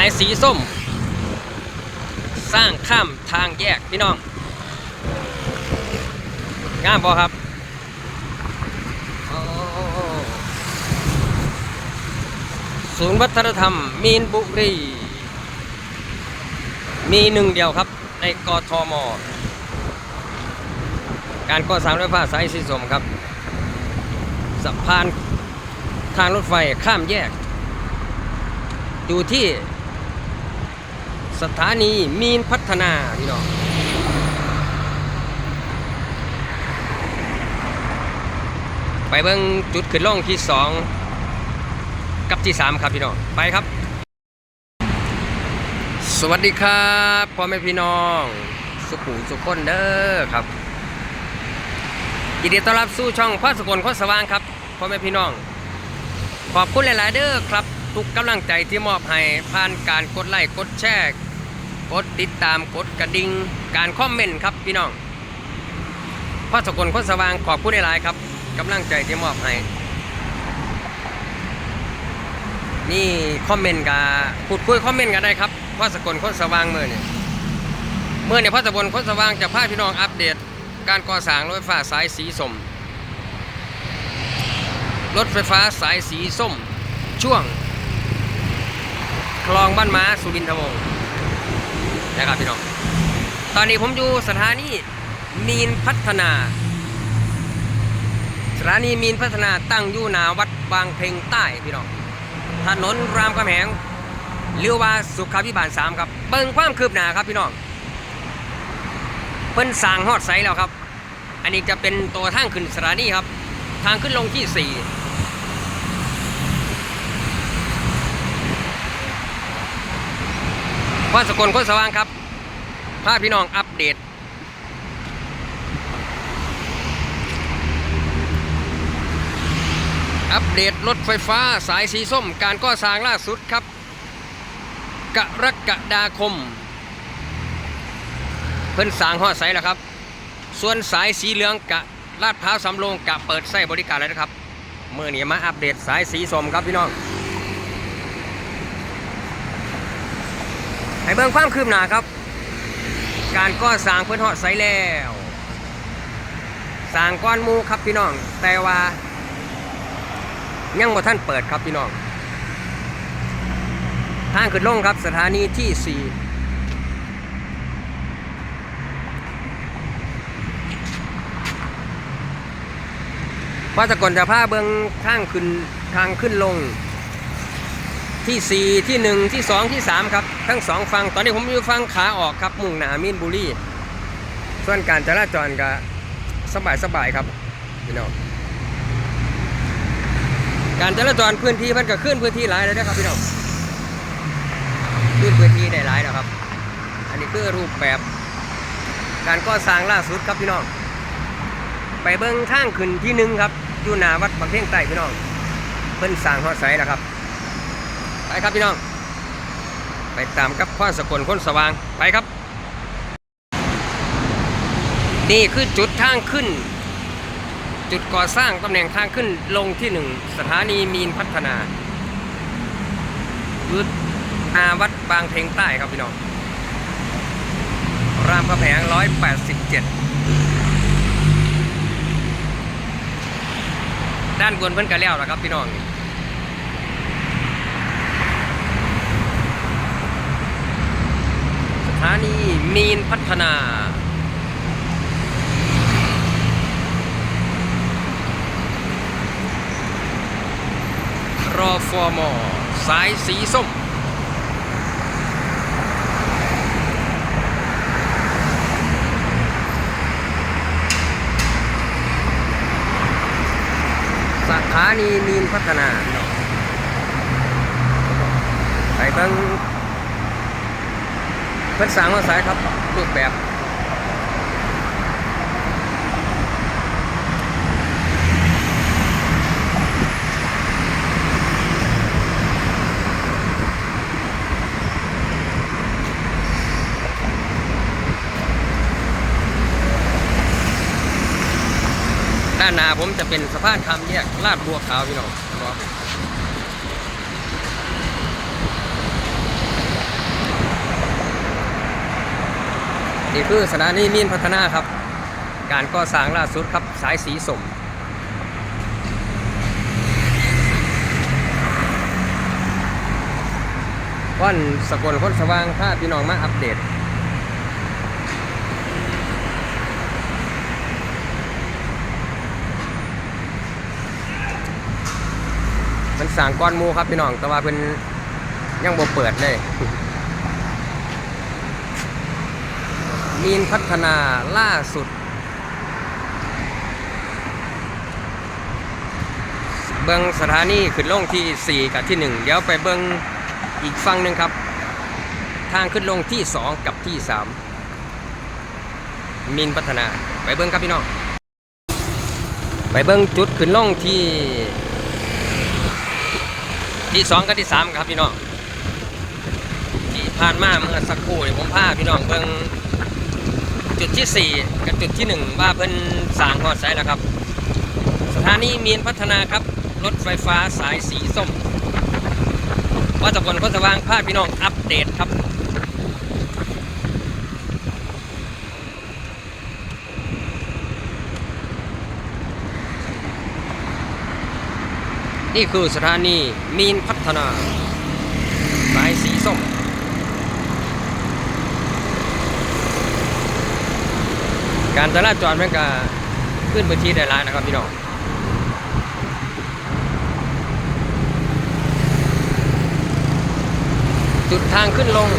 ายสีส้ม สร้างข้ามทางแยกพี่น้องงามบอครับโอ้ศูนย์วัฒนธรรม มีนบุรี มีหนึ่งเดียวครับ ในกทม การก่อสร้างรถไฟฟ้าสายสีส้มครับสะพานทางรถไฟข้ามแยก อยู่ที่ สถานีมีนพัฒนาพี่น้องไปเบิ่งจุดขึ้นล่องที่สองกับที่สามครับพี่น้องไปครับ สวัสดีครับพ่อแม่พี่น้อง สุขุสุขคนเด้อครับยินดีต้อนรับสู่ช่องพระสกลคนสว่างครับพ่อแม่พี่น้อง ขอบคุณหลาย ๆ เด้อครับ ทุกกำลังใจที่มอบให้ผ่านการกดไลค์กดแชร์ กดติดตามกดกระดิ่งการคอมเมนต์ครับพี่น้องพระสกลคนสว่างขอบคุณหลายครับกำลังใจที่มอบให้นี่คอมเมนต์กับพูดคุยคอมเมนต์กันได้ครับพระสกลคนสว่างเมื่อเนี่ยเมื่อเนี่ยพระสกลคนสว่างจะพาพี่น้องอัปเดต การก่อสร้างรถไฟฟ้าสายสีส้มรถไฟฟ้าสายสีส้ม ช่วง คลองบ้านม้าสุรินทร์วงศ์ นะครับพี่น้อง ตอนนี้ผมอยู่สถานีมีนพัฒนา สถานีมีนพัฒนาตั้งอยู่หนาวัดบางเพลงใต้พี่น้อง ถนนรามคำแหงเรียกว่าสุขาพิบาลสามครับ เบิ่งความคืบหน้าครับพี่น้อง เพิ่นสร้างฮอดไซแล้วครับ อันนี้จะเป็นตัวทางขึ้นสถานีครับ ทางขึ้นลงที่สี่พ่อสกลคนสว่างครับ พาพี่น้องอัปเดต อัปเดตรถไฟฟ้าสายสีส้มการก่อสร้างล่าสุดครับ กรกฎาคม เพิ่นสร้างฮอดไซแล้วครับ ส่วนสายสีเหลืองกะลาดพร้าวสำโรงกะเปิดใช้บริการแล้วนะครับเมื่อนี้มาอัปเดตสายสีส้มครับพี่น้องให้เบิ่งความคืบหน้าครับ การก่อสร้างเพิ่อนฮอดไซแล้วสร้างก้อนมูครับพี่น้อง แต่ว่า ยังบ่ท่านเปิดครับพี่น้อง ทางขึ้นลงครับสถานีที่4ว่าแตะก่อนจะพาเบิงทางขึ้นทางขึ้นลง ที่ 4 ที่ 1 ที่ 2 ที่ 3 ครับ ทั้งสองฟัง ตอนนี้ผมอยู่ฝั่งขาออกครับ มุ่งหนามีนบุรีส่วนการจราจรก็สบายสบายครับพี่น้องการจราจรพื้นที่มันก็ขึ้นพื้นที่หลายแล้วนะครับพี่น้องขึ้นพื้นที่ได้หลายแล้วครับ อันนี้คือรูปแบบ การก่อสร้างล่าสุดครับพี่น้อง ไปเบิ้งทางขึ้นที่หนึ่งครับอยู่หน้าวัดบางเพ่งใต้พี่น้องเพิ่นสร้างฮอดไสแล้วครับ ไปครับพี่น้อง ไปตามกับพ่อสกลคนสว่างไปครับ นี่คือจุดทางขึ้น จุดก่อสร้างตำแหน่งทางขึ้นลงที่หนึ่งสถานีมีนพัฒนายุดอาวัดบางเพลงใต้ครับพี่น้อง รามคำแหง187ด้านบนเพิ่นกันแล้วนะครับพี่น้อง ถานีมีนพัฒนารอฟอร์มอสายสีส้ม สถานีมีนพัฒนาไปเบิ่ง พิ่นสร้างมาสายครับรูปแบบด้านหน้าผมจะเป็นสะพานข้ามแยกลาดบัวขาวพี่น้องครับ นี่คือสถานีมีนพัฒนาครับ การก่อสร้างล่าสุดครับสายสีสมวันสกลคนสว่างพาพี่น้องมาอัปเดตมันสั่งก้อนมูครับพี่น้องแต่ว่าเพิ่นยังบ่เปิดเลย มีนพัฒนาล่าสุด เบิงสถานีขึ้นลงที่ 4 กับที่ 1 เดี๋ยวไปเบิงอีกฝั่งหนึ่งครับ ทางขึ้นลงที่ 2 กับที่ 3 มีนพัฒนาไปเบิงครับพี่น้อง ไปเบิงจุดขึ้นลงที่ ที่สองกับที่สามครับพี่น้องที่ผ่านมาเมื่อสักครู่ผมพาพี่น้องเบิง จุดที่สี่กับจุดที่หนึ่งว่าเพิ่นสางหอดใสแล้วครับ สถานีเมียนพัฒนาครับ รถไฟฟ้าสายสีส้ม ว่าตะกนก็สว่างพาพี่น้องอัปเดตครับนี่คือสถานีมีนพัฒนา สายสีส้ม การจราจรมันก็ขึ้นพื้นที่ได้หลายนะครับพี่น้องจุดทางขึ้นลง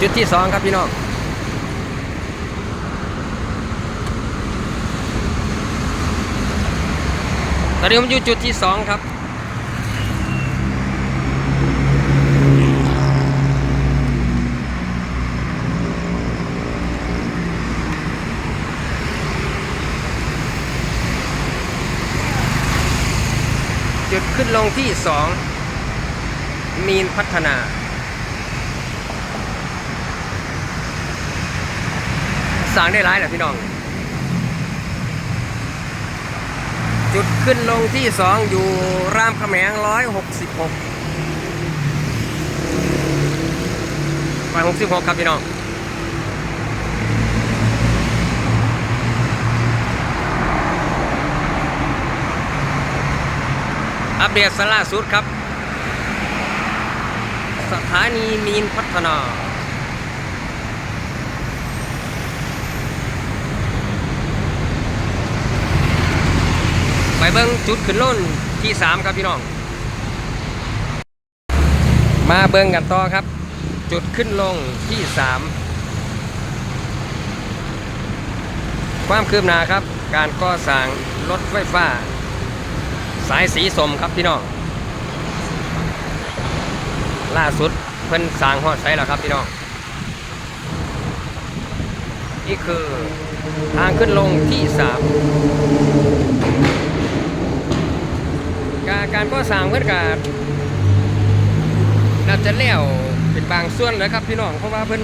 จุดที่สองครับพี่น้องตอนนี้ผมอยู่จุดที่สองครับ ลงที่สองมีนพัฒนา สั่งได้ร้ายแหละพี่น้อง จุดขึ้นลงที่สองอยู่รามคำแหงร้อยหกสิบหกร้อยหกสิบหกครับพี่น้อง อัปเดตสล่าสุดครับ สถานีมีนพัฒนา ไปเบิ้งจุดขึ้นล้นที่สามครับพี่น้อง มาเบิ้งกันต่อครับ จุดขึ้นลงที่สามความคืบหน้าครับ การก่อสร้างรถไฟฟ้า สายสีสมครับพี่น้อง ล่าสุดเพิ่นสร้างหอดใสแล้วครับพี่น้อง นี่คือทางขึ้นลงที่สามการการก่อสร้างเพื่อนกาเราจะเลี้ยวเป็นบางส่วนเลยครับพี่น้องเพราะว่าเพิ่น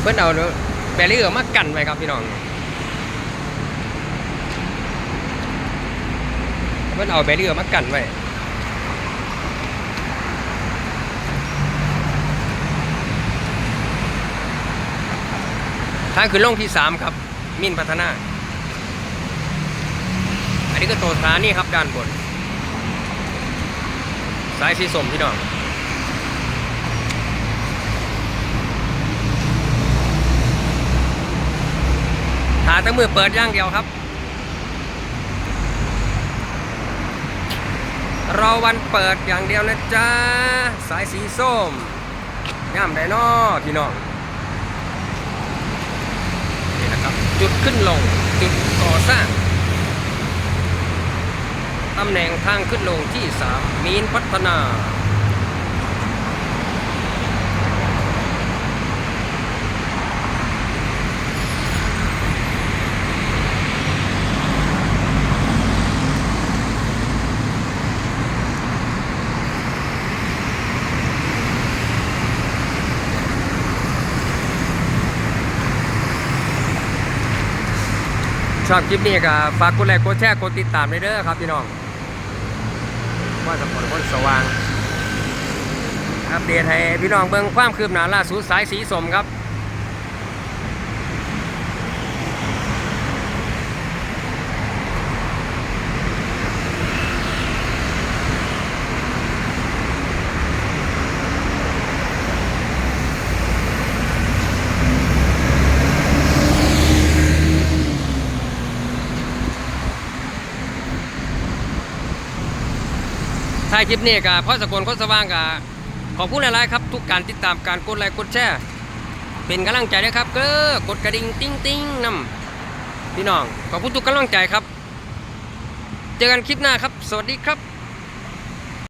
เพิ่นเอาแบรีเออร์มากันไว้ครับพี่น้อง เพิ่นเอาแบรีเออร์มากันไว้ทางขึ้นลงที่สามครับ มินพัฒนา อันนี้ก็โตัวสานี่ครับด้านบน สายสีส้มพี่น้องหาแต่มือเปิดย่างเดียวครับ รอวันเปิดอย่างเดียวนะจ๊ะ สายสีส้มย่ามไดนอพี่น้อง นี่นะครับ จุดขึ้นลง จุดก่อสร้าง ตำแหน่งทางขึ้นลงที่ 3 มีนพัฒนา ชอบคลิปนี้ก็ฝากกดไลค์กดแชร์กดติดตามด้เด้อครับพี่น้องว่าจะผลคนสว่างอัปเดตให้พี่น้องเบิ่งความคืบหน้าล่าสุดสายสีสมครับ ถ่ายคลิปนี้กับพ่อสกลคนสว่างกับขอบคุณหลายๆครับ ทุกการติดตามการกดไลค์กดแชร์เป็นกำลังใจนะครับเก้อกดกระดิ่งติ้งติ้งนำพี่น้องขอบคุณทุกกำลังใจครับ เจอกันคลิปหน้าครับ สวัสดีครับ